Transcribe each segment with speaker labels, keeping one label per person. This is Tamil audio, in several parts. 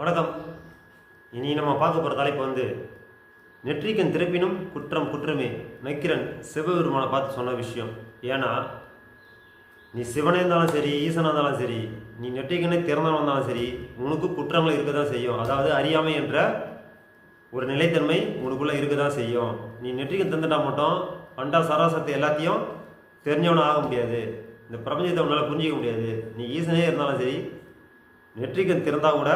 Speaker 1: வணக்கம். இனி நம்ம பார்க்க போகிற தலைப்பு வந்து நெற்றிக்கன் திறப்பினும் குற்றம் குற்றமே. நக்கிரன் சிவபெருமானை பார்த்து சொன்ன விஷயம். ஏன்னா நீ சிவனே இருந்தாலும் சரி ஈசனாக இருந்தாலும் சரி நீ நெற்றிக்கனே திறந்தவன் இருந்தாலும் சரி உனக்கு குற்றங்கள் இருக்க தான் செய்யும். அதாவது அறியாமை என்ற ஒரு நிலைத்தன்மை உனக்குள்ளே இருக்க தான் செய்யும். நீ நெற்றிக்கன் திறந்துட்டா மட்டும் அண்டா சராசரத்தை எல்லாத்தையும் தெரிஞ்சவனும் ஆக முடியாது. இந்த பிரபஞ்சத்தை உன்னால் புரிஞ்சிக்க முடியாது. நீ ஈசனே இருந்தாலும் சரி நெற்றிக்கன் திறந்தால் கூட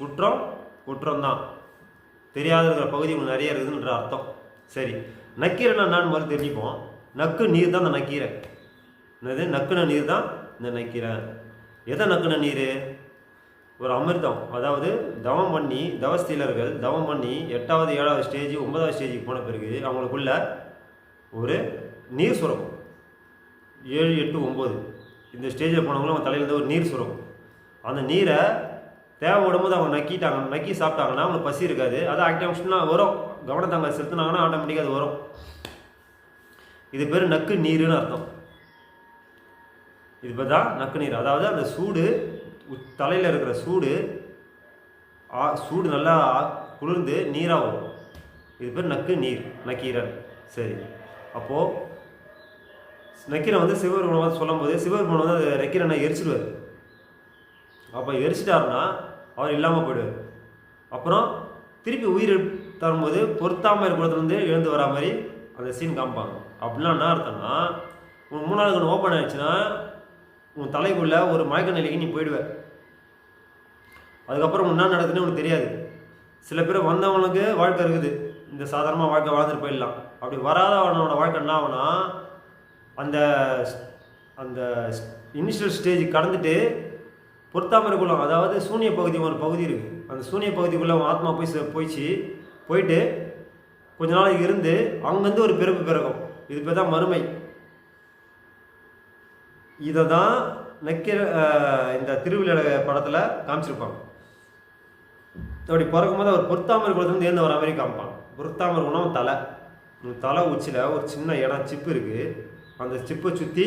Speaker 1: குற்றம் குற்றம்தான். தெரியாதுங்கிற தெரியாத இருக்கிற பகுதி உங்களுக்கு நிறைய இருக்குதுன்ற அர்த்தம். சரி. நக்கீரைன்னா நான் முதல்ல தெரிஞ்சுப்போம் நக்கு நீர் தான் அந்த நக்கீரை. என்னது? நக்குன நீர் தான் இந்த நக்கீரை. எதை நக்குன நீர்? ஒரு அமிர்தம். அதாவது தவம் பண்ணி தவஸ்தீலர்கள் தவம் பண்ணி எட்டாவது ஏழாவது ஸ்டேஜ் ஒன்பதாவது ஸ்டேஜுக்கு போன பிறகு அவங்களுக்குள்ள ஒரு நீர் சுரக்கும். ஏழு எட்டு ஒம்பது இந்த ஸ்டேஜில் போனவங்களும் அவங்க தலையிலேருந்து ஒரு நீர் சுரக்கும். அந்த நீரை தேவைப்படும் போது அவங்க நக்கிட்டாங்க நக்கி சாப்பிட்டாங்கன்னா அவங்களுக்கு பசி இருக்காது. அது ஆக்டிவேஷன்லாம் வரும். கவனத்தாங்க செலுத்தினாங்கன்னா ஆட்டோமேட்டிக்காக அது வரும். இது பேர் நக்கு நீருன்னு அர்த்தம். இது பேர் தான் நக்கு நீர். அதாவது அந்த சூடு தலையில் இருக்கிற சூடு ஆ சூடு நல்லா ஆ- குளிர்ந்து நீராகும். இது பேர் நக்கு நீர் நக்கீரன். சரி. அப்போது நக்கீரன் வந்து சிவபெருமனை வந்து சொல்லும்போது சிவபெருமன் வந்து அந்த நக்கீரனை எரிச்சிடுவார் அப்போ எரிச்சிட்டாருன்னா அவர் இல்லாமல் போயிடுவார். அப்புறம் திருப்பி உயிர் தரும்போது பொருத்தாமல் இருக்கிறதுலேருந்து எழுந்து வரா மாதிரி அந்த சீன் காமிப்பாங்க. அப்படிலாம் என்ன அர்த்தம்னா உன் மூணாவது கண் ஓப்பன் ஆயிடுச்சுன்னா உன் தலைக்குள்ள ஒரு மயக்க நிலைக்கு நீ போயிடுவ. அதுக்கப்புறம் என்ன நடக்குதுன்னு உனக்கு தெரியாது. சில பேர் வந்தவனுக்கு வாழ்க்கை இருக்குது. இந்த சாதாரணமாக வாழ்க்கை வாழ்ந்துட்டு போயிடலாம். அப்படி வராதவனோட வாழ்க்கை என்ன ஆகுனா அந்த அந்த இனிஷியல் ஸ்டேஜ் கடந்துட்டு பொருத்தாமரை குளம் அதாவது சூனிய பகுதி ஒரு பகுதி இருக்குது அந்த சூனிய பகுதிக்குள்ளே அவன் ஆத்மா போய் போயிச்சு. போயிட்டு கொஞ்ச நாள் இருந்து அங்கேருந்து ஒரு பிறப்பு பிறக்கும் இது பேர் தான் மறுமை. இதை தான் நக்கிர இந்த திருவிழா படத்தில் காமிச்சிருப்பாங்க. அப்படி பிறக்கும்போது அவர் பொருத்தாமரை குளத்துலேருந்து ஏந்து வர மாதிரி காமிப்பாங்க. பொருத்தாமரை குணம் தலை. தலை உச்சியில் ஒரு சின்ன இடம் சிப்பு இருக்குது அந்த சிப்பை சுற்றி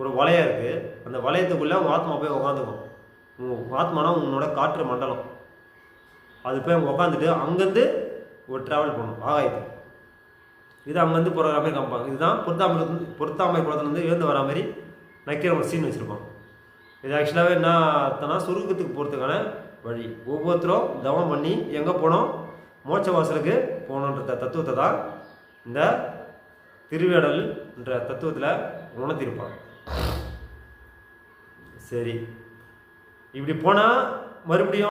Speaker 1: ஒரு வலையம் இருக்குது அந்த வளையத்துக்குள்ளே உன் ஆத்மா போய் உக்காந்துக்கும். உன் ஆத்மானா உன்னோட காற்று மண்டலம். அது போய் அவங்க உக்காந்துட்டு அங்கேருந்து ஒரு ட்ராவல் பண்ணும் ஆகாயத்து இது அங்கேருந்து போகிற மாதிரி காமிப்பாங்க இதுதான் பொருத்தாமை பொருத்தாமை குளத்துலேருந்து எழுந்து வர மாதிரி நக்கிற ஒரு சீன் வச்சுருப்பாங்க இது ஆக்சுவலாகவே என்ன அர்த்தம்னா சுருக்கத்துக்கு போகிறதுக்கான வழி. ஒவ்வொருத்தரும் தவம் பண்ணி எங்கே போனோம்? மோட்ச வாசலுக்கு போகணுன்ற தத்துவத்தை தான் இந்த திருவேடல் என்ற தத்துவத்தில் உணர்த்திருப்பாங்க சரி. இப்படி போனால் மறுபடியும்